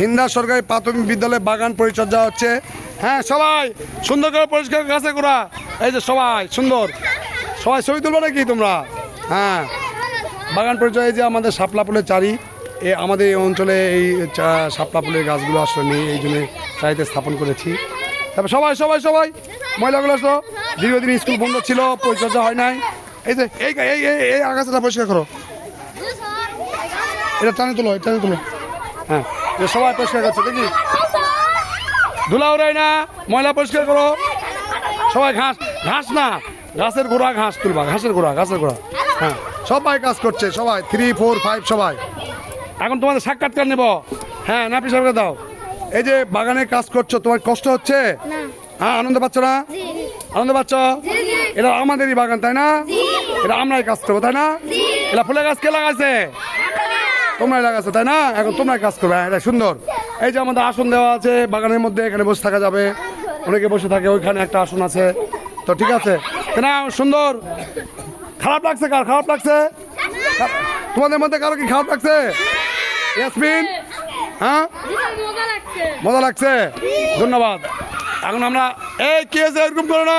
হিন্দা সরকারি প্রাথমিক বিদ্যালয়ে বাগান পরিচর্যা হচ্ছে। হ্যাঁ সবাই, সুন্দর করে পরিষ্কার গাছে করা এই যে সবাই, সুন্দর। সবাই ছবি তুলবো নাকি তোমরা? হ্যাঁ। বাগান পরিচয় যে আমাদের শাপলা ফুলের চারি, এ আমাদের এই অঞ্চলে এই শাপলা ফুলের গাছগুলো আসলে নেই এই জন্য চারিতে স্থাপন করেছি। তারপর সবাই সবাই সবাই, মহিলাগুলো আসলো দীর্ঘদিন স্কুল বন্ধ ছিল, পরিচর্যা হয় নাই। এই যে, এই এই এই আগাছাটা পরিষ্কার করো। এটা টানে তুলো টানে তুলো। হ্যাঁ। সবাই পরিষ্কার করছে দেখি ধুলা উড়াই না ময়লা পরিষ্কার করো। সবাই ঘাস ঘাস না ঘাসের গোড়া ঘাস তুলবা ঘাসের গোড়া ঘাসের গোড়া। হ্যাঁ সবাই কাজ করছে সবাই থ্রি ফোর ফাইভ সবাই। এখন তোমাদের সাক্ষাৎকার নেব। হ্যাঁ নাপি সাহেবকে দাও। এই যে বাগানে কাজ করছ তোমার কষ্ট হচ্ছে? হ্যাঁ আনন্দ পাচ্ছ না? আনন্দ পাচ্ছ? এটা আমাদেরই বাগান তাই না? এটা আমরাই কাজ করব তাই না? এটা ফুলের গাছ কে লাগাইছে? তোমরাই লাগাচ্ছো তাই না? এখন তোমরা কাজ করবে। হ্যাঁ, এটা সুন্দর। এই যে আমাদের আসন দেওয়া আছে বাগানের মধ্যে এখানে বসে থাকা যাবে। অনেকে বসে থাকে ওইখানে একটা আসন আছে। তো ঠিক আছে। না সুন্দর। খারাপ লাগছে কার? খারাপ লাগছে? তোমাদের মধ্যে কারও কি খারাপ লাগছে? ইয়াসমিন? হ্যাঁ? মজা লাগছে। ধন্যবাদ। এখন আমরা এই কি হয়েছে এরকম করো না।